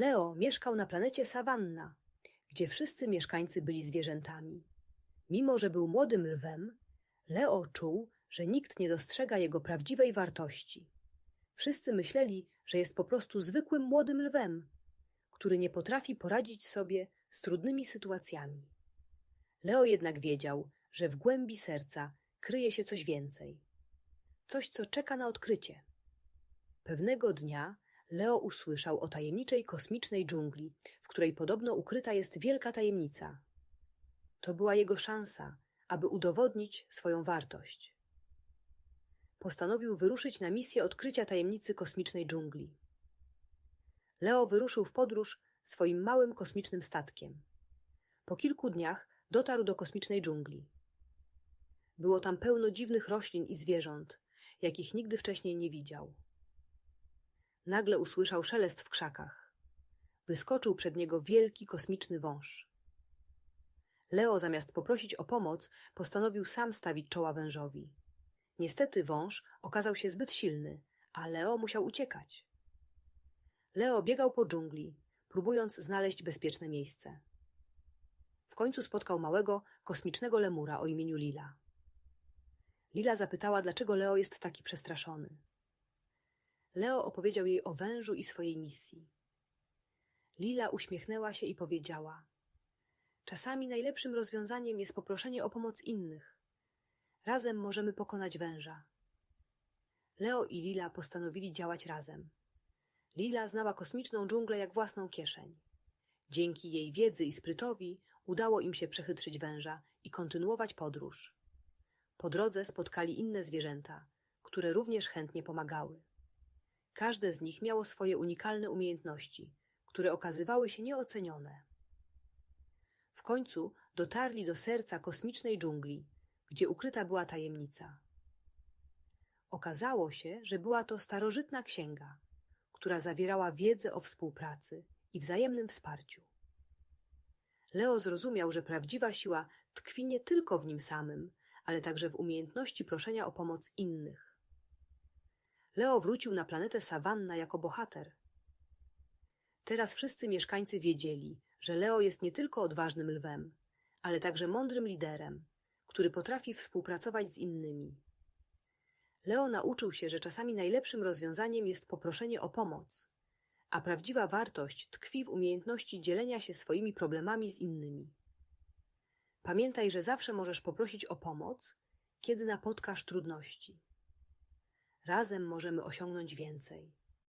Leo mieszkał na planecie Savanna, gdzie wszyscy mieszkańcy byli zwierzętami. Mimo, że był młodym lwem, Leo czuł, że nikt nie dostrzega jego prawdziwej wartości. Wszyscy myśleli, że jest po prostu zwykłym młodym lwem, który nie potrafi poradzić sobie z trudnymi sytuacjami. Leo jednak wiedział, że w głębi serca kryje się coś więcej. Coś, co czeka na odkrycie. Pewnego dnia Leo usłyszał o tajemniczej kosmicznej dżungli, w której podobno ukryta jest wielka tajemnica. To była jego szansa, aby udowodnić swoją wartość. Postanowił wyruszyć na misję odkrycia tajemnicy kosmicznej dżungli. Leo wyruszył w podróż swoim małym kosmicznym statkiem. Po kilku dniach dotarł do kosmicznej dżungli. Było tam pełno dziwnych roślin i zwierząt, jakich nigdy wcześniej nie widział. Nagle usłyszał szelest w krzakach. Wyskoczył przed niego wielki kosmiczny wąż. Leo zamiast poprosić o pomoc, postanowił sam stawić czoła wężowi. Niestety wąż okazał się zbyt silny, a Leo musiał uciekać. Leo biegał po dżungli, próbując znaleźć bezpieczne miejsce. W końcu spotkał małego, kosmicznego lemura o imieniu Lila. Lila zapytała, dlaczego Leo jest taki przestraszony. Leo opowiedział jej o wężu i swojej misji. Lila uśmiechnęła się i powiedziała: Czasami najlepszym rozwiązaniem jest poproszenie o pomoc innych. Razem możemy pokonać węża. Leo i Lila postanowili działać razem. Lila znała kosmiczną dżunglę jak własną kieszeń. Dzięki jej wiedzy i sprytowi udało im się przechytrzyć węża i kontynuować podróż. Po drodze spotkali inne zwierzęta, które również chętnie pomagały. Każde z nich miało swoje unikalne umiejętności, które okazywały się nieocenione. W końcu dotarli do serca kosmicznej dżungli, gdzie ukryta była tajemnica. Okazało się, że była to starożytna księga, która zawierała wiedzę o współpracy i wzajemnym wsparciu. Leo zrozumiał, że prawdziwa siła tkwi nie tylko w nim samym, ale także w umiejętności proszenia o pomoc innych. Leo wrócił na planetę Savanna jako bohater. Teraz wszyscy mieszkańcy wiedzieli, że Leo jest nie tylko odważnym lwem, ale także mądrym liderem, który potrafi współpracować z innymi. Leo nauczył się, że czasami najlepszym rozwiązaniem jest poproszenie o pomoc, a prawdziwa wartość tkwi w umiejętności dzielenia się swoimi problemami z innymi. Pamiętaj, że zawsze możesz poprosić o pomoc, kiedy napotkasz trudności. Razem możemy osiągnąć więcej.